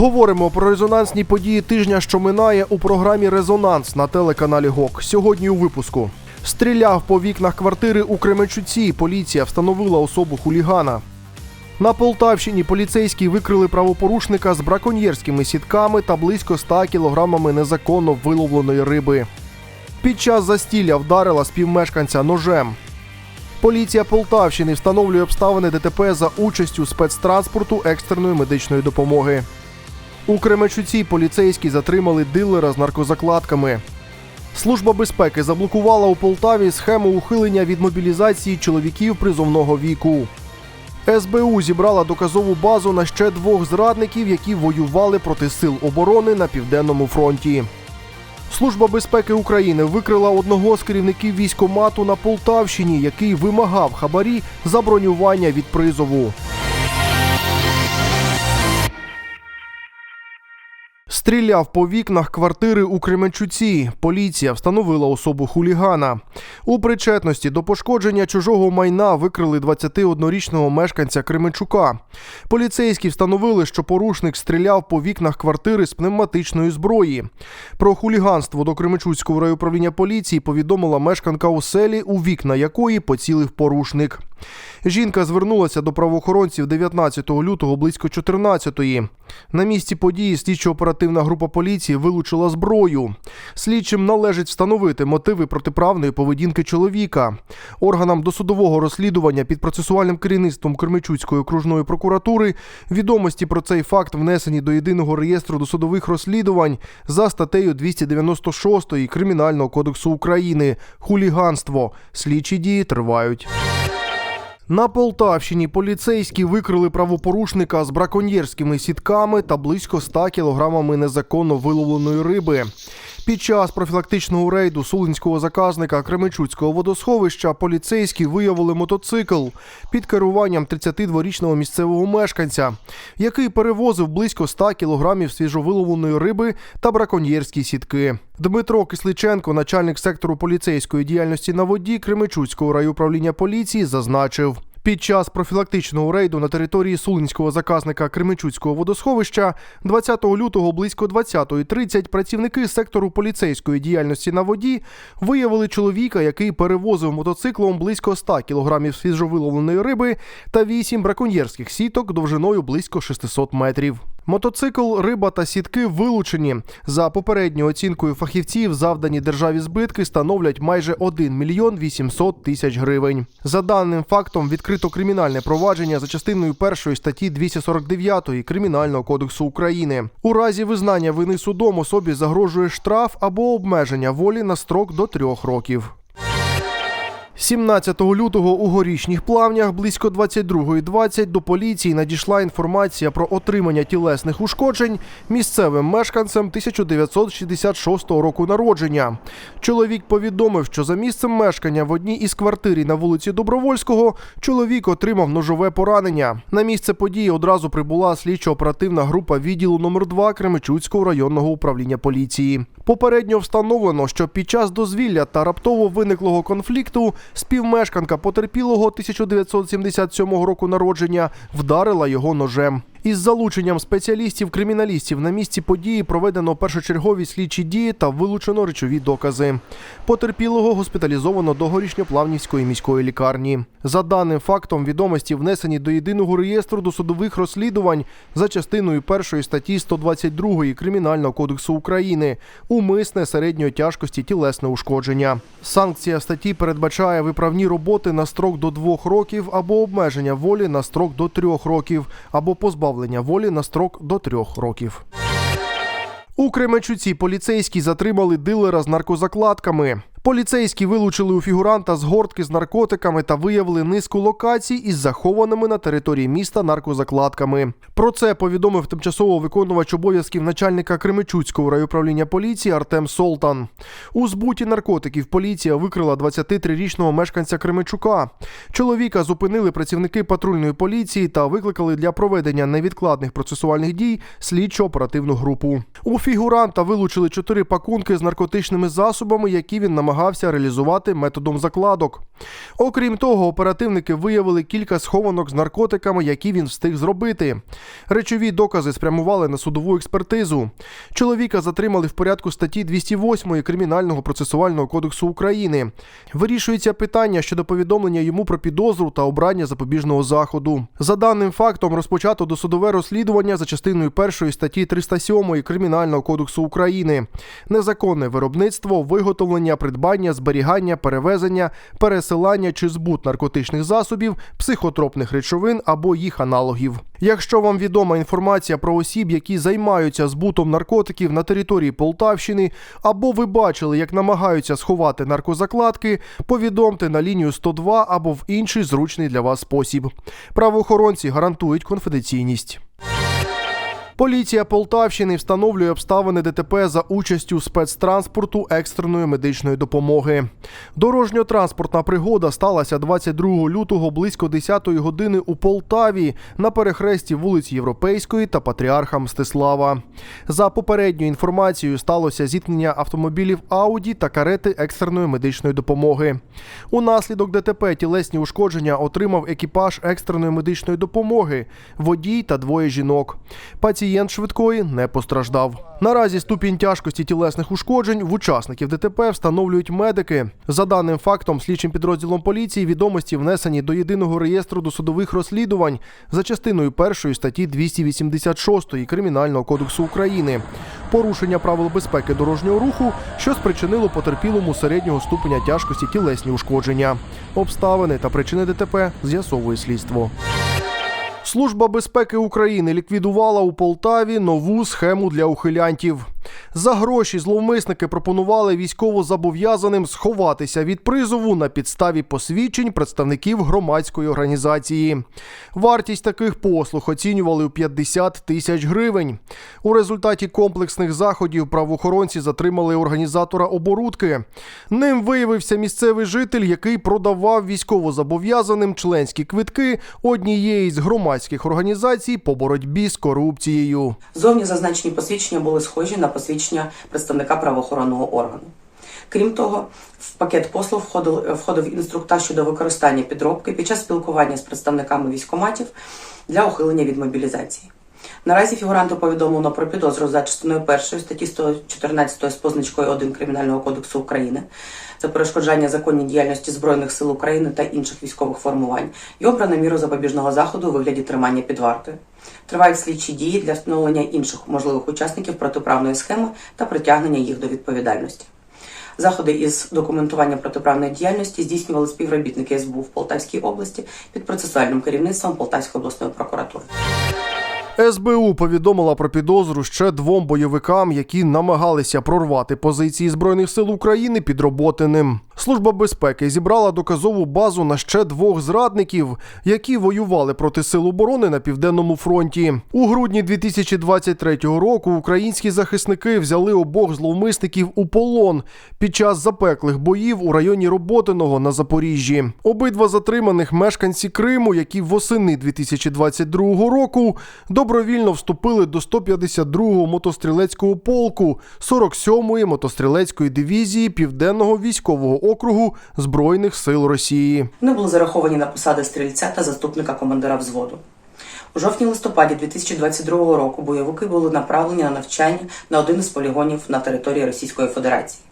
Говоримо про резонансні події тижня, що минає у програмі Резонанс на телеканалі ГОК. Сьогодні у випуску стріляв по вікнах квартири у Кременчуці. Поліція встановила особу хулігана. На Полтавщині поліцейські викрили правопорушника з браконьєрськими сітками та близько 100 кілограмами незаконно виловленої риби. Під час застілля вдарила співмешканця ножем. Поліція Полтавщини встановлює обставини ДТП за участю спецтранспорту екстреної медичної допомоги. У Кременчуці поліцейські затримали дилера з наркозакладками. Служба безпеки заблокувала у Полтаві схему ухилення від мобілізації чоловіків призовного віку. СБУ зібрала доказову базу на ще двох зрадників, які воювали проти сил оборони на південному фронті. Служба безпеки України викрила одного з керівників військомату на Полтавщині, який вимагав хабарі за бронювання від призову. Стріляв по вікнах квартири у Кременчуці. Поліція встановила особу хулігана. У причетності до пошкодження чужого майна викрили 21-річного мешканця Кременчука. Поліцейські встановили, що порушник стріляв по вікнах квартири з пневматичної зброї. Про хуліганство до Кременчуцького райуправління поліції повідомила мешканка оселі, у вікна якої поцілив порушник. Жінка звернулася до правоохоронців 19 лютого близько 14-ї. На місці події слідчо-оперативна група поліції вилучила зброю. Слідчим належить встановити мотиви протиправної поведінки чоловіка. Органам досудового розслідування під процесуальним керівництвом Кременчуцької окружної прокуратури відомості про цей факт внесені до єдиного реєстру досудових розслідувань за статтею 296 Кримінального кодексу України. Хуліганство. Слідчі дії тривають. На Полтавщині поліцейські викрили правопорушника з браконьєрськими сітками та близько 100 кілограмами незаконно виловленої риби. Під час профілактичного рейду сулинського заказника Кременчуцького водосховища поліцейські виявили мотоцикл під керуванням 32-річного місцевого мешканця, який перевозив близько 100 кілограмів свіжовиловленої риби та браконьєрські сітки. Дмитро Кисличенко, начальник сектору поліцейської діяльності на воді Кременчуцького райуправління поліції, зазначив. Під час профілактичного рейду на території сулинського заказника Кременчуцького водосховища 20 лютого близько 20.30 працівники сектору поліцейської діяльності на воді виявили чоловіка, який перевозив мотоциклом близько 100 кілограмів свіжовиловленої риби та 8 браконьєрських сіток довжиною близько 600 метрів. Мотоцикл, риба та сітки вилучені. За попередньою оцінкою фахівців, завдані державі збитки становлять майже 1 мільйон 800 тисяч гривень. За даним фактом відкрито кримінальне провадження за частиною першої статті 249 Кримінального кодексу України. У разі визнання вини судом особі загрожує штраф або обмеження волі на строк до трьох років. 17 лютого у горішніх плавнях близько 22.20 до поліції надійшла інформація про отримання тілесних ушкоджень місцевим мешканцем 1966 року народження. Чоловік повідомив, що за місцем мешкання в одній із квартирі на вулиці Добровольського чоловік отримав ножове поранення. На місце події одразу прибула слідчо-оперативна група відділу номер 2 Кременчуцького районного управління поліції. Попередньо встановлено, що під час дозвілля та раптово виниклого конфлікту співмешканка потерпілого 1977 року народження вдарила його ножем. Із залученням спеціалістів-криміналістів на місці події проведено першочергові слідчі дії та вилучено речові докази. Потерпілого госпіталізовано до горішньоплавнівської міської лікарні. За даним фактом, відомості внесені до єдиного реєстру досудових розслідувань за частиною першої статті 122 Кримінального кодексу України умисне середньої тяжкості тілесне ушкодження. Санкція статті передбачає виправні роботи на строк до двох років або обмеження волі на строк до трьох років, або позбавлення волі на строк до трьох років. У Кременчуці поліцейські затримали дилера з наркозакладками. Поліцейські вилучили у фігуранта з гортки з наркотиками та виявили низку локацій із захованими на території міста наркозакладками. Про це повідомив тимчасово виконувач обов'язків начальника Кременчуцького райуправління поліції Артем Солтан. У збуті наркотиків поліція викрила 23-річного мешканця Кременчука. Чоловіка зупинили працівники патрульної поліції та викликали для проведення невідкладних процесуальних дій слідчо-оперативну групу. У фігуранта вилучили чотири пакунки з наркотичними засобами, які він намагався намагався реалізувати методом закладок. Окрім того, оперативники виявили кілька схованок з наркотиками, які він встиг зробити. Речові докази спрямували на судову експертизу. Чоловіка затримали в порядку статті 208 Кримінального процесуального кодексу України. Вирішується питання щодо повідомлення йому про підозру та обрання запобіжного заходу. За даним фактом розпочато досудове розслідування за частиною першої статті 307 Кримінального кодексу України. Незаконне виробництво, виготовлення, придбання, зберігання, перевезення, пересилання чи збут наркотичних засобів, психотропних речовин або їх аналогів. Якщо вам відома інформація про осіб, які займаються збутом наркотиків на території Полтавщини, або ви бачили, як намагаються сховати наркозакладки, повідомте на лінію 102 або в інший зручний для вас спосіб. Правоохоронці гарантують конфіденційність. Поліція Полтавщини встановлює обставини ДТП за участю спецтранспорту екстреної медичної допомоги. Дорожньо-транспортна пригода сталася 22 лютого близько 10 години у Полтаві на перехресті вулиць Європейської та Патріарха Мстислава. За попередньою інформацією сталося зіткнення автомобілів Ауді та карети екстреної медичної допомоги. Унаслідок ДТП тілесні ушкодження отримав екіпаж екстреної медичної допомоги, водій та двоє жінок. Пацієнт швидкої не постраждав. Наразі ступінь тяжкості тілесних ушкоджень в учасників ДТП встановлюють медики. За даним фактом, слідчим підрозділом поліції відомості внесені до єдиного реєстру досудових розслідувань за частиною першої статті 286 Кримінального кодексу України. Порушення правил безпеки дорожнього руху, що спричинило потерпілому середнього ступеня тяжкості тілесні ушкодження. Обставини та причини ДТП з'ясовує слідство. Служба безпеки України ліквідувала у Полтаві нову схему для ухилянтів. За гроші зловмисники пропонували військовозобов'язаним сховатися від призову на підставі посвідчень представників громадської організації. Вартість таких послуг оцінювали у 50 тисяч гривень. У результаті комплексних заходів правоохоронці затримали організатора оборудки. Ним виявився місцевий житель, який продавав військовозобов'язаним членські квитки однієї з громадських організацій по боротьбі з корупцією. Зовні зазначені посвідчення були схожі на посвідчення представника правоохоронного органу. Крім того, в пакет послуг входив, інструктаж щодо використання підробки під час спілкування з представниками військоматів для ухилення від мобілізації. Наразі фігуранту повідомлено про підозру за частиною першої статті 114 з позначкою 1 Кримінального кодексу України за перешкоджання законній діяльності Збройних сил України та інших військових формувань і обрано міру запобіжного заходу у вигляді тримання під вартою. Тривають слідчі дії для встановлення інших можливих учасників протиправної схеми та притягнення їх до відповідальності. Заходи із документування протиправної діяльності здійснювали співробітники СБУ в Полтавській області під процесуальним керівництвом Полтавської обласної прокуратури. СБУ повідомила про підозру ще двом бойовикам, які намагалися прорвати позиції збройних сил України під Роботиним. Служба безпеки зібрала доказову базу на ще двох зрадників, які воювали проти сил оборони на південному фронті. У грудні 2023 року українські захисники взяли обох зловмисників у полон під час запеклих боїв у районі Роботиного на Запоріжжі. Обидва затриманих мешканці Криму, які восени 2022 року добровільно вступили до 152-го мотострілецького полку 47-ї мотострілецької дивізії Південного військового округу Збройних сил Росії. Вони були зараховані на посади стрільця та заступника командира взводу. У жовтні-листопаді 2022 року бойовики були направлені на навчання на один із полігонів на території Російської Федерації.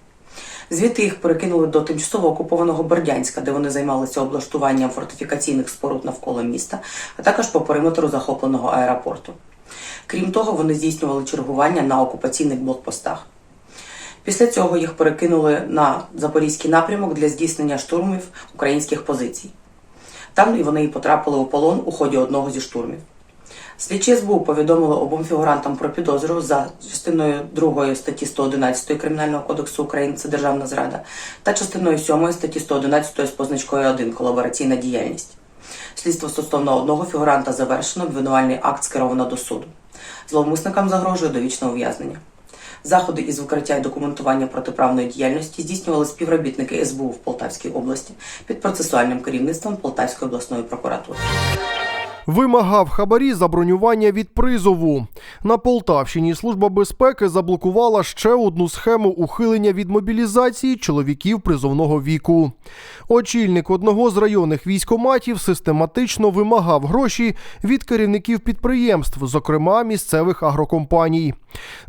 Звідти їх перекинули до тимчасово окупованого Бердянська, де вони займалися облаштуванням фортифікаційних споруд навколо міста, а також по периметру захопленого аеропорту. Крім того, вони здійснювали чергування на окупаційних блокпостах. Після цього їх перекинули на запорізький напрямок для здійснення штурмів українських позицій. Там і вони і потрапили у полон у ході одного зі штурмів. Слідчі СБУ повідомили обом фігурантам про підозру за частиною 2 статті 111 Кримінального кодексу України це державна зрада та частиною 7 статті 111 з позначкою 1 колабораційна діяльність. Слідство стосовно одного фігуранта завершено, обвинувальний акт скеровано до суду. Зловмисникам загрожує довічне ув'язнення. Заходи із викриття і документування протиправної діяльності здійснювали співробітники СБУ в Полтавській області під процесуальним керівництвом Полтавської обласної прокуратури. Вимагав хабарі за бронювання від призову. На Полтавщині служба безпеки заблокувала ще одну схему ухилення від мобілізації чоловіків призовного віку. Очільник одного з районних військоматів систематично вимагав гроші від керівників підприємств, зокрема місцевих агрокомпаній.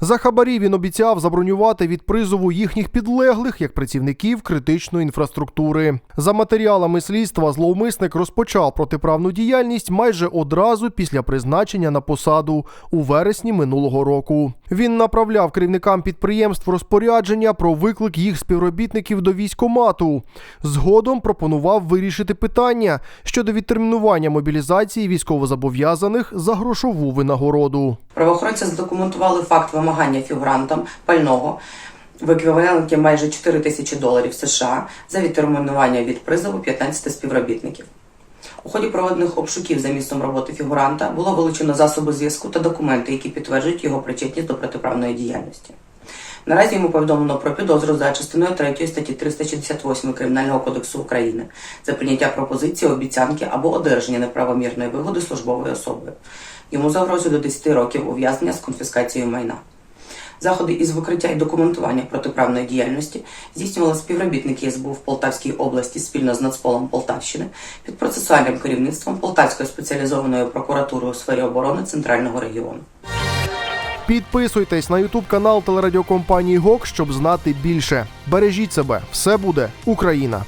За хабарі він обіцяв забронювати від призову їхніх підлеглих як працівників критичної інфраструктури. За матеріалами слідства зловмисник розпочав протиправну діяльність майже одразу після призначення на посаду у вересні минулого року. Він направляв керівникам підприємств розпорядження про виклик їх співробітників до військомату. Згодом пропонував вирішити питання щодо відтермінування мобілізації військовозобов'язаних за грошову винагороду. Правоохоронці задокументували факт вимагання фігурантам пального в еквіваленті майже 4 тисячі доларів США за відтермінування від призову 15 співробітників. У ході проведених обшуків за місцем роботи фігуранта було вилучено засоби зв'язку та документи, які підтверджують його причетність до протиправної діяльності. Наразі йому повідомлено про підозру за частиною 3 статті 368 Кримінального кодексу України за прийняття пропозиції, обіцянки або одержання неправомірної вигоди службовою особою. Йому загрожує до 10 років ув'язнення з конфіскацією майна. Заходи із викриття і документування протиправної діяльності здійснювали співробітники СБУ в Полтавській області спільно з Нацполом Полтавщини під процесуальним керівництвом Полтавської спеціалізованої прокуратури у сфері оборони Центрального регіону. Підписуйтесь на ютуб канал телерадіокомпанії ГОК, щоб знати більше. Бережіть себе, все буде Україна.